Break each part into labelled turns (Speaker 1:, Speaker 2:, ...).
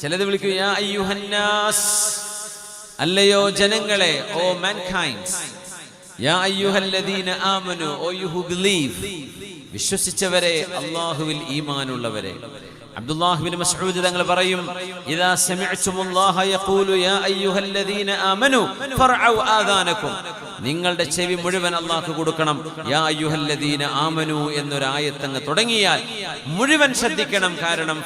Speaker 1: ചിലത് വിളിക്കും യാ അയ്യുഹന്നാസ്. അല്ലയോ ജനങ്ങളെ ഓ മാൻകൈൻഡ്സ് യാ അയ്യുഹല്ലദീന ആമനു ഓ യു ബിലീവ്. വിശ്വസിച്ചവരെ അള്ളാഹുവിൽ ഈമാനുള്ളവരെ. അബ്ദുല്ലാഹിബിൻ മസ്ഊദ് തങ്ങൾ പറയും ഇദാ സമിഅ്തുമുല്ലാഹ യഖൂലു യാ അയ്യുഹല്ലദീന ആമനു ഫർഔ ആദാനകും നിങ്ങളുടെ ചെവി മുഴുവൻ അള്ളാഹു കൊടുക്കണം. യാ യുഹല്ലദീന ആമനു എന്നൊരായത്തങ്ങ് തുടങ്ങിയാൽ മുഴുവൻ ശ്രദ്ധിക്കണം. കാരണം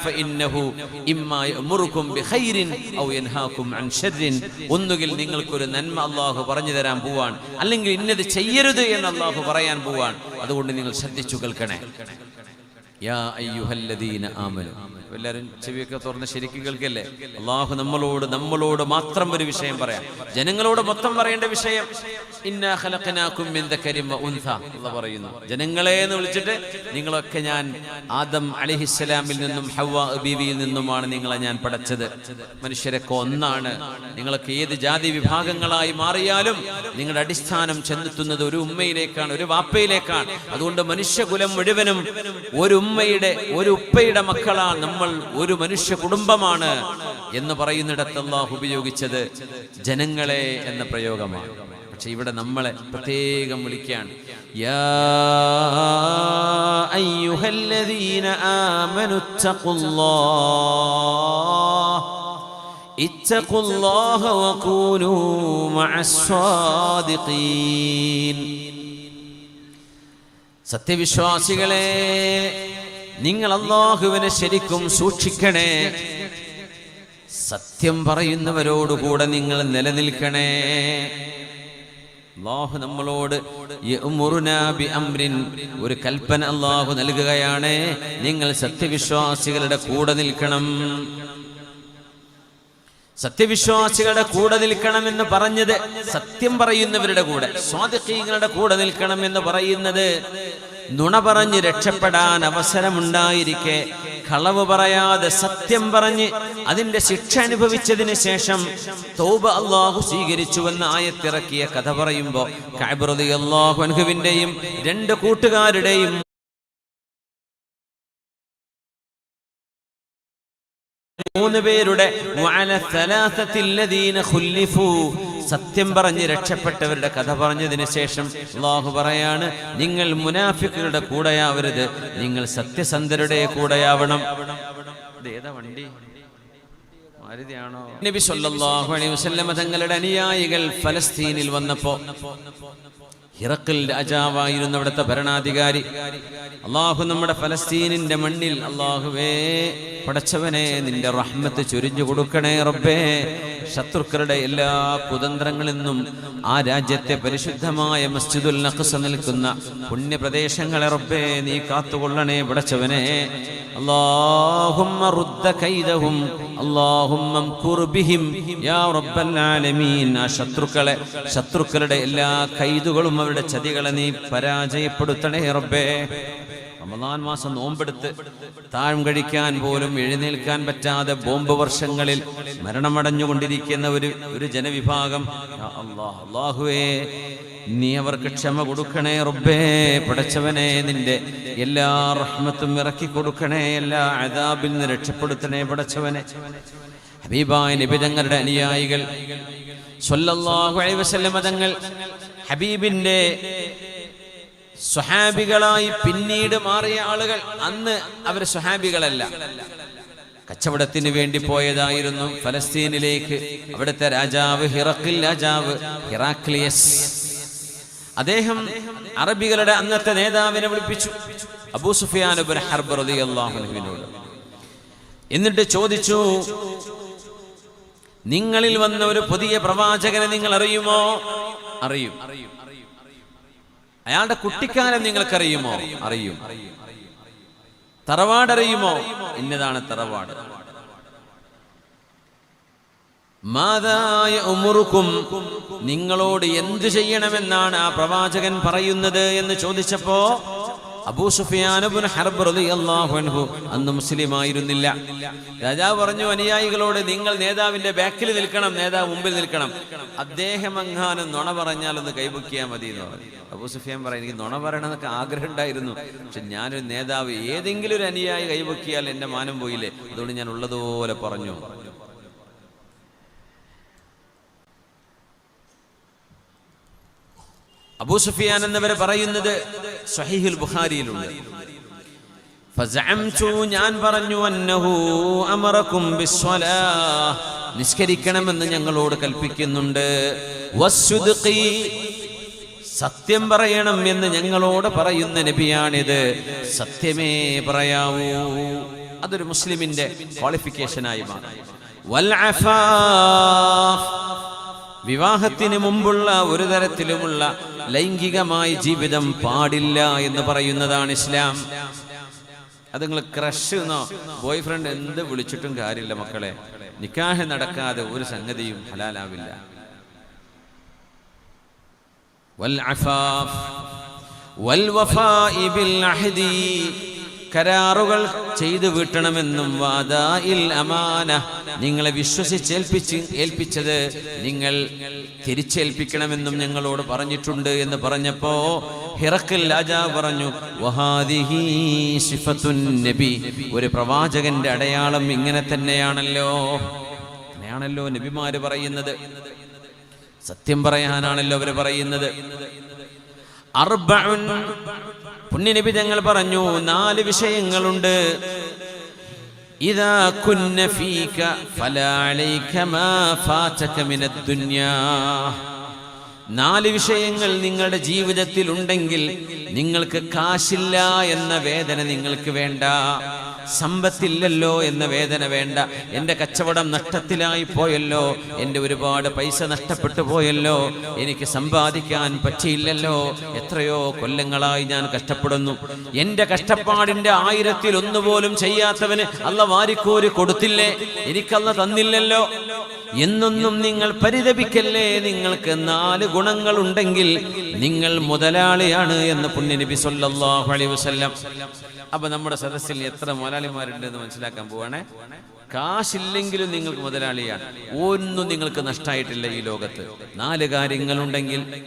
Speaker 1: ഒന്നുകിൽ നിങ്ങൾക്കൊരു നന്മ അള്ളാഹു പറഞ്ഞു തരാൻ പോവാൻ അല്ലെങ്കിൽ ഇന്നത് ചെയ്യരുത് എന്ന് അള്ളാഹു പറയാൻ പോവാൻ. അതുകൊണ്ട് നിങ്ങൾ ശ്രദ്ധിച്ചു കേൾക്കണേ. യാ അയ്യുഹല്ലദീന ആമനു. എല്ലാവരും ചെവിയൊക്കെ തുറന്ന് ശരിക്കും കേൾക്കല്ലേ? അള്ളാഹു നമ്മളോട് നമ്മളോട് മാത്രം ഒരു വിഷയം പറയാം. ജനങ്ങളോട് മൊത്തം പറയേണ്ട വിഷയം പറയുന്നു. ജനങ്ങളെ എന്ന് വിളിച്ചിട്ട് നിങ്ങളൊക്കെ ഞാൻ ആദം അലിഹിസ്സലാമിൽ നിന്നും ഹവ്വ ബീവിയിൽ നിന്നുമാണ് നിങ്ങളെ ഞാൻ പടച്ചത്. മനുഷ്യരൊക്കെ ഒന്നാണ്. നിങ്ങളൊക്കെ ഏത് ജാതി വിഭാഗങ്ങളായി മാറിയാലും നിങ്ങളുടെ അടിസ്ഥാനം ചെന്നെത്തുന്നത് ഒരു ഉമ്മയിലേക്കാണ് ഒരു വാപ്പയിലേക്കാണ്. അതുകൊണ്ട് മനുഷ്യകുലം മുഴുവനും ഒരു ഉമ്മയുടെ ഒരു ഉപ്പയുടെ മക്കളാണ് നമ്മൾ ഒരു മനുഷ്യ കുടുംബമാണ് എന്ന് പറയുന്നിടത്ത് അള്ളാഹു ഉപയോഗിച്ചത് ജനങ്ങളെ എന്ന പ്രയോഗമാണ്. പക്ഷെ ഇവിടെ നമ്മളെ പ്രത്യേകം വിളിക്കുകയാണ്. സത്യവിശ്വാസികളെ നിങ്ങൾ അള്ളാഹുവിനെ ശരിക്കും സൂക്ഷിക്കണേ. സത്യം പറയുന്നവരോടുകൂടെ നിങ്ങൾ നിലനിൽക്കണേ. അള്ളാഹു നമ്മളോട് ഒരു കൽപ്പന അള്ളാഹു നൽകുകയാണ്. നിങ്ങൾ സത്യവിശ്വാസികളുടെ കൂടെ നിൽക്കണം. സത്യവിശ്വാസികളുടെ കൂടെ നിൽക്കണം എന്ന് പറഞ്ഞത് സത്യം പറയുന്നവരുടെ കൂടെ സ്വാതികീങ്ങളുടെ കൂടെ നിൽക്കണം എന്ന് പറയുന്നത് നുണ പറഞ്ഞ് രക്ഷപ്പെടാൻ അവസരമുണ്ടായിരിക്കെ. കളവ് പറയാതെ സത്യം പറഞ്ഞ് അതിന്റെ ശിക്ഷ അനുഭവിച്ചതിന് ശേഷം തൗബ അള്ളാഹു സ്വീകരിച്ചുവെന്ന് ആയത്തിറക്കിയ കഥ പറയുമ്പോൾ കാബ്രതി അള്ളാഹു അൻഹുവിന്റെയും രണ്ട് കൂട്ടുകാരുടെയും മൂന്ന് പേരുടെ സത്യം പറഞ്ഞ് രക്ഷപ്പെട്ടവരുടെ കഥ പറഞ്ഞതിന് ശേഷം അള്ളാഹു പറയാണ് നിങ്ങൾ മുനാഫിക്കുകളുടെ കൂടെയാവരുത്. നിങ്ങൾ സത്യസന്ധരുടെ കൂടെയാവണം. ഏതാ വണ്ടി? നബി സല്ലല്ലാഹു അലൈഹി വസല്ലമ തങ്ങളുടെ അനുയായികൾ ഫലസ്തീനിൽ വന്നപ്പോ ഹിറക്കിൽ രാജാവായിരുന്നു അവിടുത്തെ ഭരണാധികാരി. അള്ളാഹു നമ്മുടെ ഫലസ്തീനിന്റെ മണ്ണിൽ അള്ളാഹുവേ പടച്ചവനെ നിന്റെ റഹ്മത്ത് ചൊരിഞ്ഞു കൊടുക്കണേ റബ്ബേ. ശത്രുക്കളുടെ എല്ലാ കുതന്ത്രങ്ങളിൽ നിന്നും ആ രാജ്യത്തെ പരിശുദ്ധമായ മസ്ജിദുൽ നഖ്സ നിൽക്കുന്ന പുണ്യപ്രദേശങ്ങളെ റബ്ബേ നീ കാത്തുകൊള്ളണേ പടച്ചവനെ. ആലമീൻ. ആ ശത്രുക്കളെ ശത്രുക്കളുടെ എല്ലാ കൈതുകളും അവരുടെ ചതികളെ നീ പരാജയപ്പെടുത്തണേ റബ്ബേ. റമദാൻ മാസം നോമ്പെടുത്ത് താഴം കഴിക്കാൻ പോലും എഴുന്നേൽക്കാൻ പറ്റാതെ ബോംബ് വർഷങ്ങളിൽ മരണമടഞ്ഞുകൊണ്ടിരിക്കുന്ന ഒരു ഒരു ജനവിഭാഗം. നീ അവർക്ക് ക്ഷമ കൊടുക്കണേ റബ്ബേ. പടച്ചവനെ നിന്റെ എല്ലാ റഹ്മത്തും ഇറക്കി കൊടുക്കണേ എല്ലാ അതാബിൽ നിന്ന് രക്ഷപ്പെടുത്തണേ പടച്ചവനെ. ഹബീബായ നിബിതങ്ങളുടെ അനുയായികൾ സ്വല്ലല്ലാഹു അലൈഹി വസല്ലം തങ്ങൾ ഹബീബിന്റെ സ്വഹാബികളായി പിന്നീട് മാറിയ ആളുകൾ അന്ന് അവർ സ്വഹാബികളല്ല. കച്ചവടത്തിന് വേണ്ടി പോയതായിരുന്നു ഫലസ്തീനിലേക്ക്. അവിടുത്തെ രാജാവ് ഹിറക്കിൽ രാജാവ് ഹിറാക്ലിയസ്. അദ്ദേഹം അറബികളുടെ അന്നത്തെ നേതാവിനെ വിളിപ്പിച്ചു. അബൂ സുഫിയാൻ ഇബ്നു ഹർബ് റളിയല്ലാഹു അൻഹുവിനോട്. എന്നിട്ട് ചോദിച്ചു നിങ്ങളിൽ വന്ന ഒരു പുതിയ പ്രവാചകനെ നിങ്ങൾ അറിയുമോ അറിയും. അയാളുടെ കുട്ടിക്കാലം നിങ്ങൾക്കറിയുമോ? അറിയും. തറവാട് അറിയുമോ? ഇന്നതാണ് തറവാട്. മാതായ ഉമുറുക്കും നിങ്ങളോട് എന്തു ചെയ്യണമെന്നാണ് ആ പ്രവാചകൻ പറയുന്നത് എന്ന് ചോദിച്ചപ്പോ അബൂ സുഫിയാനബുന ഹർബ് റളിയല്ലാഹു അന്ന് മുസ്ലിം ആയിരുന്നില്ല രാജാവ് പറഞ്ഞു അനുയായികളോട് നിങ്ങൾ നേതാവിന്റെ ബാക്കിൽ നിൽക്കണം നേതാവ് മുമ്പിൽ നിൽക്കണം. അദ്ദേഹം അങ്ങാനും നുണ പറഞ്ഞാൽ ഒന്ന് കൈപൊക്കിയാൽ മതി എന്ന് പറഞ്ഞു. അബൂ സുഫിയാൻ പറയും എനിക്ക് നുണ പറയണമെന്നൊക്കെ ആഗ്രഹം ഉണ്ടായിരുന്നു. പക്ഷെ ഞാനൊരു നേതാവ് ഏതെങ്കിലും ഒരു അനുയായി കൈപൊക്കിയാൽ എന്റെ മാനം പോയില്ലേ? അതുകൊണ്ട് ഞാൻ ഉള്ളതുപോലെ പറഞ്ഞു. അബൂ സുഫിയാൻ എന്നവരെ പറയുന്നത് സഹീഹുൽ ബുഖാരിയിലുണ്ട്. ഞാൻ പറഞ്ഞു അമറക്കും നിസ്കരിക്കണമെന്ന് ഞങ്ങളോട് കൽപ്പിക്കുന്നുണ്ട്. സത്യം പറയണം എന്ന് ഞങ്ങളോട് പറയുന്ന നബിയാണിത്. സത്യമേ പറയാവൂ. അതൊരു മുസ്ലിമിന്റെ ക്വാളിഫിക്കേഷനായി മാറി. വിവാഹത്തിന് മുമ്പുള്ള ഒരു തരത്തിലുമുള്ള ലൈംഗികമായ ജീവിതം പാടില്ല എന്ന് പറയുന്നതാണ് ഇസ്ലാം. അത് നിങ്ങൾ ക്രഷ് എന്നോ ബോയ് ഫ്രണ്ട് എന്ത് വിളിച്ചിട്ടും കാര്യമില്ല മക്കളെ. നിക്കാഹ് നടക്കാതെ ഒരു സംഗതിയും ഹലാലാവില്ല. വൽ വൽ കരാറുകൾ ചെയ്തു വീട്ടണമെന്നും വാദായിൽ അമാന. നിങ്ങളെ വിശ്വസിച്ചേൽപ്പിച്ച് ഏൽപ്പിച്ചത് നിങ്ങൾ തിരിച്ചേൽപ്പിക്കണമെന്നും ഞങ്ങളോട് പറഞ്ഞിട്ടുണ്ട് എന്ന് പറഞ്ഞപ്പോ ഹിറക്കൽ രാജാവ് പറഞ്ഞു വഹാദിഹി സിഫത്തുൻ നബി. ഒരു പ്രവാചകന്റെ അടയാളം ഇങ്ങനെ തന്നെയാണല്ലോ. അങ്ങനെയാണല്ലോ നബിമാര് പറയുന്നത്. സത്യം പറയാനാണല്ലോ അവർ പറയുന്നത്. പുണ്യനബി തങ്ങൾ പറഞ്ഞു നാല് വിഷയങ്ങളുണ്ട്. ഇതാ കുന്ന ഫീക ദുനിയാ. നാല് വിഷയങ്ങൾ നിങ്ങളുടെ ജീവിതത്തിൽ ഉണ്ടെങ്കിൽ നിങ്ങൾക്ക് കാശില്ല എന്ന വേദന നിങ്ങൾക്ക് വേണ്ട. സമ്പത്തില്ലല്ലോ എന്ന വേദന വേണ്ട. എന്റെ കച്ചവടം നഷ്ടത്തിലായി പോയല്ലോ. എന്റെ ഒരുപാട് പൈസ നഷ്ടപ്പെട്ടു പോയല്ലോ. എനിക്ക് സമ്പാദിക്കാൻ പറ്റിയില്ലല്ലോ. എത്രയോ കൊല്ലങ്ങളായി ഞാൻ കഷ്ടപ്പെടുന്നു. എന്റെ കഷ്ടപ്പാടിന്റെ ആയിരത്തിൽ ഒന്നുപോലും ചെയ്യാത്തവന് അല്ല വാരിക്കോരി കൊടുത്തില്ലേ? എനിക്കല്ല തന്നില്ലല്ലോ. എന്നൊന്നും നിങ്ങൾ പരിതപിക്കല്ലേ? നിങ്ങൾക്ക് നാല് ഗുണങ്ങൾ ഉണ്ടെങ്കിൽ നിങ്ങൾ മുതലാളിയാണ് എന്ന് പുണ്യനബി അലൈഹി വസല്ലം അപ്പൊ നമ്മുടെ സദസ്സിൽ എത്ര മുതലാളിമാരുണ്ട് എന്ന് മനസ്സിലാക്കാൻ പോവാണേ? കാശില്ലെങ്കിലും നിങ്ങൾക്ക് മുതലാളിയാണ്. ഒന്നും നിങ്ങൾക്ക് നഷ്ടമായിട്ടില്ല ഈ ലോകത്ത്. നാല് കാര്യങ്ങളുണ്ടെങ്കിൽ.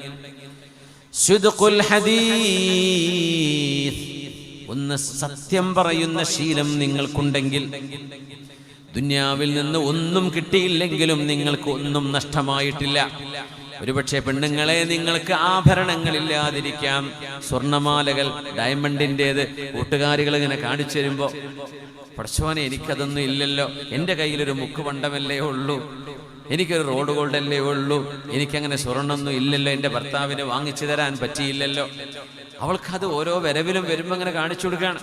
Speaker 1: ഒന്ന് സത്യം പറയുന്ന ശീലം നിങ്ങൾക്കുണ്ടെങ്കിൽ. ദുന്യാവിൽ നിന്ന് ഒന്നും കിട്ടിയില്ലെങ്കിലും നിങ്ങൾക്ക് ഒന്നും നഷ്ടമായിട്ടില്ല. ഒരുപക്ഷെ പെണ്ണുങ്ങളെ നിങ്ങൾക്ക് ആഭരണങ്ങളില്ലാതിരിക്കാം. സ്വർണമാലകൾ ഡയമണ്ടിന്റെത് കൂട്ടുകാരികൾ ഇങ്ങനെ കാണിച്ചു തരുമ്പോ പഠിച്ചോനെ എനിക്കതൊന്നും ഇല്ലല്ലോ. എന്റെ കയ്യിലൊരു മുക്കുപണ്ടമല്ലേ ഉള്ളൂ. എനിക്കൊരു റോഡ് ഗോൾഡല്ലേ ഉള്ളൂ. എനിക്കങ്ങനെ സ്വർണമൊന്നും ഇല്ലല്ലോ. എന്റെ ഭർത്താവിന് വാങ്ങിച്ചു തരാൻ പറ്റിയില്ലല്ലോ. അവൾക്കത് ഓരോ വരവിലും വരുമ്പോൾ അങ്ങനെ കാണിച്ചു കൊടുക്കുകയാണ്.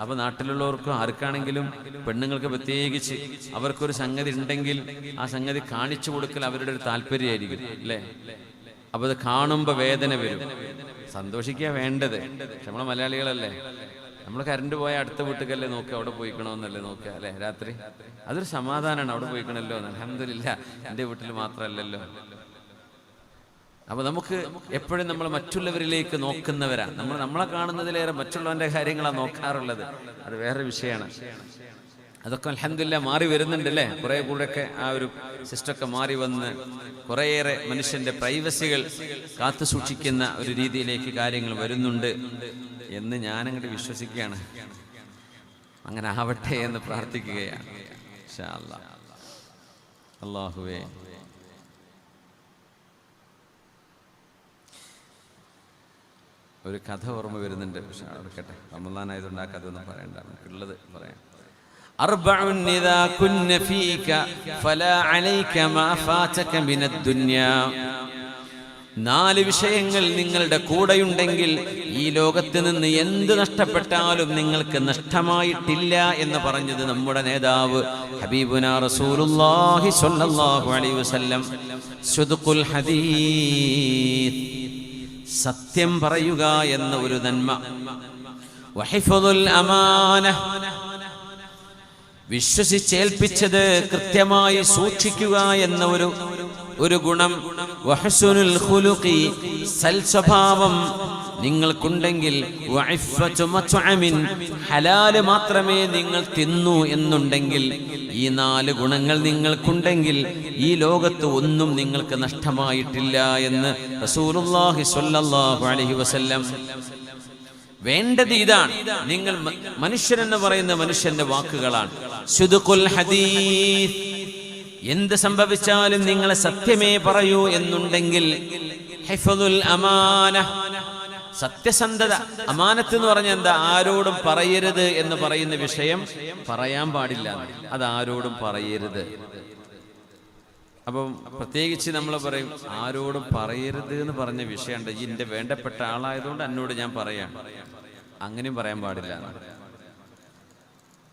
Speaker 1: അപ്പൊ നാട്ടിലുള്ളവർക്കും ആർക്കാണെങ്കിലും പെണ്ണുങ്ങൾക്ക് പ്രത്യേകിച്ച് അവർക്കൊരു സംഗതി ഉണ്ടെങ്കിൽ ആ സംഗതി കാണിച്ചു കൊടുക്കൽ അവരുടെ ഒരു താല്പര്യമായിരിക്കും അല്ലേ? അപ്പൊ അത് കാണുമ്പോൾ വേദന വരും. സന്തോഷിക്കുക വേണ്ടത്. പക്ഷെ നമ്മളെ മലയാളികളല്ലേ. നമ്മൾ കറണ്ട് പോയ അടുത്ത വീട്ടിലല്ലേ നോക്കുക അവിടെ പോയിക്കണമെന്നല്ലേ നോക്കുക അല്ലേ? രാത്രി. അതൊരു സമാധാനമാണ് അവിടെ പോയിക്കണല്ലോ അലഹമില്ല എന്റെ വീട്ടിൽ മാത്രമല്ലല്ലോ അപ്പൊ നമുക്ക് എപ്പോഴും നമ്മൾ മറ്റുള്ളവരിലേക്ക് നോക്കുന്നവരാ നമ്മൾ നമ്മളെ കാണുന്നതിലേറെ മറ്റുള്ളവന്റെ കാര്യങ്ങളാണ് നോക്കാറുള്ളത്. അത് വേറെ വിഷയമാണ്. അതൊക്കെ അലഹമില്ല മാറി വരുന്നുണ്ട് അല്ലേ കുറെ കൂടെയൊക്കെ ആ ഒരു സിസ്റ്റമൊക്കെ മാറി വന്ന് കുറേയേറെ മനുഷ്യന്റെ പ്രൈവസികൾ കാത്തു സൂക്ഷിക്കുന്ന ഒരു രീതിയിലേക്ക് കാര്യങ്ങൾ വരുന്നുണ്ട് എന്ന് ഞാനങ്ങോട്ട് വിശ്വസിക്കുകയാണ്. അങ്ങനെ ആവട്ടെ എന്ന് പ്രാർത്ഥിക്കുകയാണ്. ഇൻഷാ അല്ലാ. അല്ലാഹുവേ ഒരു കഥ ഓർമ്മ വരുന്നുണ്ട് പക്ഷെ എടുക്കട്ടെ റമദാനായതുകൊണ്ട് ആ കഥ ഒന്നും പറയണ്ട നമുക്കുള്ളത് പറയാം أربع إذا كن فيك فلا عليك ما فاتك من الدنيا നാല് വിഷയങ്ങൾ നിങ്ങളുടെ കൂടെയുണ്ടെങ്കിൽ ഈ ലോകത്ത് നിന്ന് എന്ത് നഷ്ടപ്പെട്ടാലും നിങ്ങൾക്ക് നഷ്ടമായിട്ടില്ല എന്ന് പറഞ്ഞത് നമ്മുടെ നേതാവ് ഹബീബുന റസൂലുള്ളാഹി സ്വല്ലല്ലാഹു അലൈഹി വസല്ലം സുദ്ഖുൽ ഹദീസ് സത്യം പറയുക എന്ന ഒരു നന്മ. അമാന. വിശ്വസിച്ചേൽപ്പിച്ചത് കൃത്യമായി സൂക്ഷിക്കുക എന്ന ഒരു ഒരു ഗുണം. വഹസുനുൽ ഖുലുഖി സൽസ്വഭാവം നിങ്ങൾക്കുണ്ടെങ്കിൽ ഹലാൽ മാത്രമേ നിങ്ങൾ തിന്നു എന്നുണ്ടെങ്കിൽ ഈ നാല് ഗുണങ്ങൾ നിങ്ങൾക്കുണ്ടെങ്കിൽ ഈ ലോകത്ത് ഒന്നും നിങ്ങൾക്ക് നഷ്ടമായിട്ടില്ല എന്ന് റസൂലുള്ളാഹി സ്വല്ലല്ലാഹു അലൈഹി വസല്ലം വേണ്ടത് ഇതാണ്. നിങ്ങൾ മനുഷ്യൻ എന്ന് പറയുന്ന മനുഷ്യന്റെ വാക്കുകളാണ്. എന്ത് സംഭവിച്ചാലും നിങ്ങൾ സത്യമേ പറയൂ എന്നുണ്ടെങ്കിൽ ഹിഫദുൽ അമാന സത്യസന്ധത. അമാനത്ത് എന്ന് പറഞ്ഞാൽ എന്താ? ആരോടും പറയരുത് എന്ന് പറയുന്ന വിഷയം പറയാൻ പാടില്ല. അത് ആരോടും പറയരുത്. അപ്പം പ്രത്യേകിച്ച് നമ്മൾ പറയും ആരോടും പറയരുത് എന്ന് പറഞ്ഞ വിഷയമുണ്ട് ഈ വേണ്ടപ്പെട്ട ആളായതുകൊണ്ട് എന്നോട് ഞാൻ പറയാം. അങ്ങനെയും പറയാൻ പാടില്ല.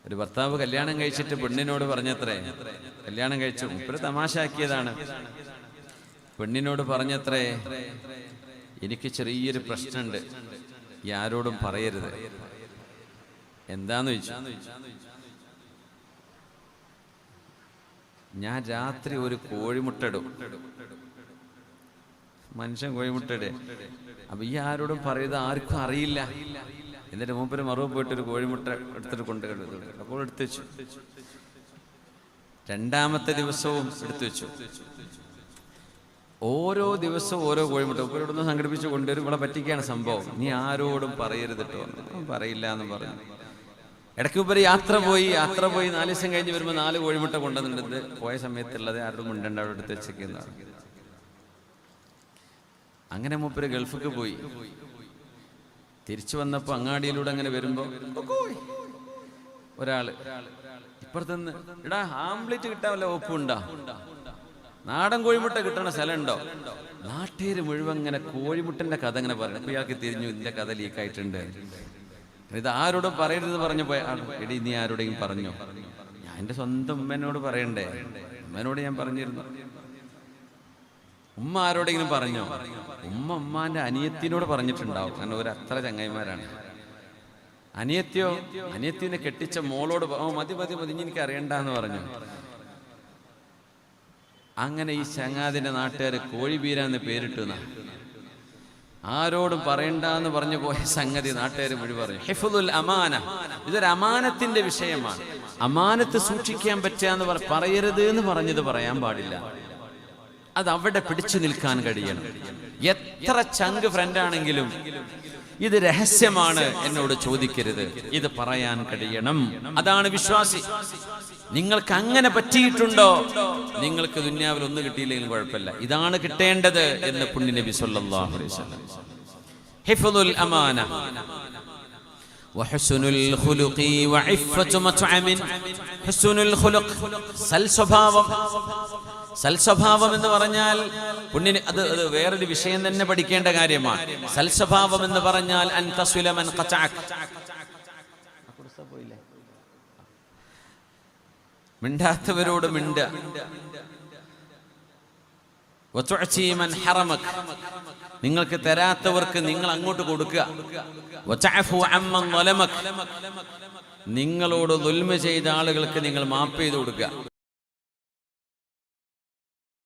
Speaker 1: ഒരു ഭർത്താവ് കല്യാണം കഴിച്ചിട്ട് പെണ്ണിനോട് പറഞ്ഞത്രേ. കല്യാണം കഴിച്ചു ഒരു തമാശ ആക്കിയതാണ് പെണ്ണിനോട് പറഞ്ഞത്രേ എനിക്ക് ചെറിയൊരു പ്രശ്നമുണ്ട്. ആരോടും പറയരുത്. എന്താന്ന് ചോദിച്ചു ഞാൻ രാത്രി ഒരു കോഴിമുട്ടടും മനുഷ്യൻ കോഴിമുട്ടടേ അപ്പൊ ഈ ആരോടും പറയുന്നത് ആർക്കും അറിയില്ല. എന്നിട്ട് മൂപ്പര് മറുപടി പോയിട്ട് ഒരു കോഴിമുട്ട എടുത്തിട്ട് കൊണ്ട് അപ്പോൾ എടുത്തു വെച്ചു. രണ്ടാമത്തെ ദിവസവും എടുത്തു വെച്ചു. ഓരോ ദിവസവും ഓരോ കോഴിമുട്ട. ഉപ്പര് ഇവിടുന്ന് സംഘടിപ്പിച്ച് കൊണ്ടുവരും. ഇവിടെ പറ്റിക്കാണ് സംഭവം. നീ ആരോടും പറയരുത് കേട്ടോ പറയില്ല എന്ന് പറഞ്ഞു. ഇടയ്ക്ക് ഉപരി യാത്ര പോയി യാത്ര പോയി നാല് ദിവസം കഴിഞ്ഞ് വരുമ്പോൾ നാല് കോഴിമുട്ട കൊണ്ടുവന്നിട്ട് പോയ സമയത്തുള്ളത് ആരോടും മുണ്ടണ്ട അവിടെ എടുത്ത് വെച്ചേക്കുന്ന അങ്ങനെ മൂപ്പര് ഗൾഫിക്ക് പോയി. തിരിച്ചു വന്നപ്പോ അങ്ങാടിയിലൂടെ അങ്ങനെ വരുമ്പോ ഒരാൾ. ഇപ്പുറത്തുനിന്ന് എടാ ആംപ്ലേറ്റ് കിട്ടാൻ വല്ല ഒപ്പുണ്ടോ നാടൻ കോഴിമുട്ട കിട്ടണ സ്ഥലമുണ്ടോ? നാട്ടുകാര് മുഴുവൻ ഇങ്ങനെ കോഴിമുട്ടന്റെ കഥ ഇങ്ങനെ പറഞ്ഞു. ഇയാൾക്ക് തിരിഞ്ഞു ഇതിന്റെ കഥ ലീക്കായിട്ടുണ്ട് ഇത് ആരോടും പറയരുത് പറഞ്ഞു പോയ എടി നീ ആരോടെയും പറഞ്ഞു? ഞാൻ എന്റെ സ്വന്തം ഉമ്മനോട് പറയണ്ടേ? ഉമ്മനോട് ഞാൻ പറഞ്ഞിരുന്നു. ഉമ്മ ആരോടെങ്കിലും പറഞ്ഞോ? ഉമ്മ ഉമ്മാന്റെ അനിയത്തിനോട് പറഞ്ഞിട്ടുണ്ടാവും. കാരണം ഒരു അത്ര ചങ്ങായിമാരാണ്. അനിയത്തിയോ? അനിയത്തിനെ കെട്ടിച്ച മോളോട് മതി മതി മതി എനിക്ക് അറിയണ്ടെന്ന് പറഞ്ഞു. അങ്ങനെ ഈ ചങ്ങാതിന്റെ നാട്ടുകാർ കോഴിബീരാന്ന് പേരിട്ടു. ആരോടും പറയണ്ട എന്ന് പറഞ്ഞു പോയ സംഗതി നാട്ടുകാർ മൊഴി പറയും. ഹെഫുദുൽ അമാന. ഇതൊരു അമാനത്തിന്റെ വിഷയമാണ്. അമാനത്ത് സൂക്ഷിക്കാൻ പറ്റുക എന്ന് പറയരുത് എന്ന് പറഞ്ഞത് പറയാൻ പാടില്ല. അത് അവിടെ പിടിച്ചു നിൽക്കാൻ കഴിയണം. എത്ര ചങ്ക് ഫ്രണ്ട് ആണെങ്കിലും ഇത് രഹസ്യമാണ് എന്നോട് ചോദിക്കരുത്. ഇത് പറയാൻ കഴിയണം. അതാണ് വിശ്വാസി. നിങ്ങൾക്ക് അങ്ങനെ പറ്റിയിട്ടുണ്ടോ? നിങ്ങൾക്ക് ദുന്യാവിൽ ഒന്ന് കിട്ടിയില്ലെങ്കിലും കുഴപ്പമില്ല. ഇതാണ് കിട്ടേണ്ടത് എന്ന് പുണ്യ നബി സല്ലല്ലാഹു അലൈഹി വസല്ലം. ഹിഫ്ദുൽ അമാന. വഹസ്നുൽ ഖുലുഖി വഇഫ്ഫതു സൽ സ്വഭാവം സൽസ്വഭാവം എന്ന് പറഞ്ഞാൽ പുണ്യന് അത് അത് വേറൊരു വിഷയം തന്നെ പഠിക്കേണ്ട കാര്യമാണ് സൽസ്വഭാവം എന്ന് പറഞ്ഞാൽ അൻ തസ്വില മൻ ഖതഅക്. മിണ്ടാത്തവരോട് മിണ്ട. നിങ്ങൾക്ക് തരാത്തവർക്ക് നിങ്ങൾ അങ്ങോട്ട് കൊടുക്കുക. നിങ്ങളോട് ദുൽമ ചെയ്ത ആളുകൾക്ക് നിങ്ങൾ മാപ്പ് ചെയ്ത് കൊടുക്കുക